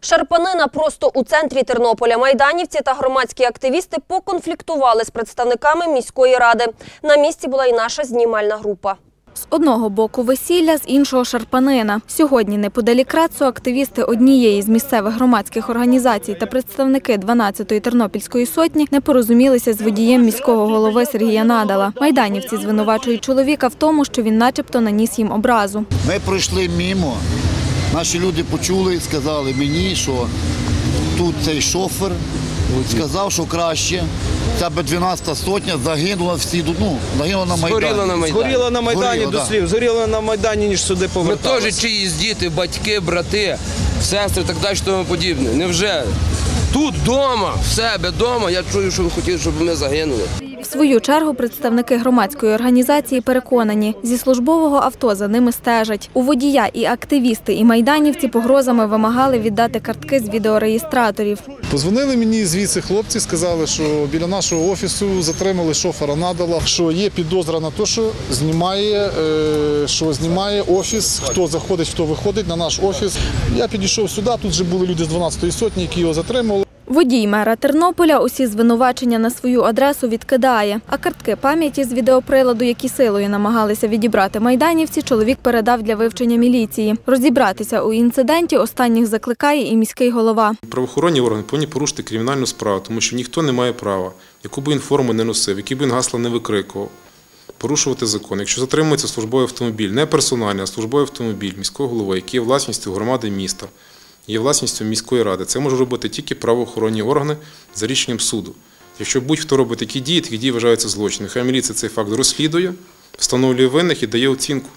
Шарпанина просто у центрі Тернополя. Майданівці та громадські активісти поконфліктували з представниками міської ради. На місці була і наша знімальна група. З одного боку весілля, з іншого шарпанина. Сьогодні неподалік Рацу активісти однієї з місцевих громадських організацій та представники 12-ї Тернопільської сотні не порозумілися з водієм міського голови Сергія Надала. Майданівці звинувачують чоловіка в тому, що він начебто наніс їм образу. Ми пройшли мимо. Наші люди почули і сказали мені, що тут цей шофер сказав, що краще. Ця б 12 сотня загинула всі, ну, загинула на Майдані. Згоріла на Майдані. Згоріла на Майдані Згоріла, до слів. Згоріла на Майдані, ніж сюди Ми теж чиїсь діти, батьки, брати, сестри, так далі, тому подібне. Невже тут вдома, в себе вдома, я чую, що ви хотіли, щоб ми загинули. Свою чергу представники громадської організації переконані, зі службового авто за ними стежать. У водія і активісти, і майданівці погрозами вимагали віддати картки з відеореєстраторів. Позвонили мені звідси хлопці, сказали, що біля нашого офісу затримали шофера надала, що є підозра на те, що знімає, е, що знімає офіс, хто заходить, хто виходить на наш офіс. Я підійшов сюди, тут вже були люди з 12-ї сотні, які його затримали. Водій мера Тернополя усі звинувачення на свою адресу відкидає. А картки пам'яті з відеоприладу, які силою намагалися відібрати майданівці, чоловік передав для вивчення міліції. Розібратися у інциденті останніх закликає і міський голова. Правоохоронні органи повинні порушити кримінальну справу, тому що ніхто не має права, яку би він форму не носив, які б він гасла не викрикував, порушувати закон. Якщо затримується службовий автомобіль, не персональний, а службовий автомобіль міського голови, який є власністю громади міста, є власністю міської ради, це можуть робити тільки правоохоронні органи за рішенням суду. Якщо будь-хто робить такі дії, такі дії вважаються злочином. Хай міліція цей факт розслідує, встановлює винних і дає оцінку.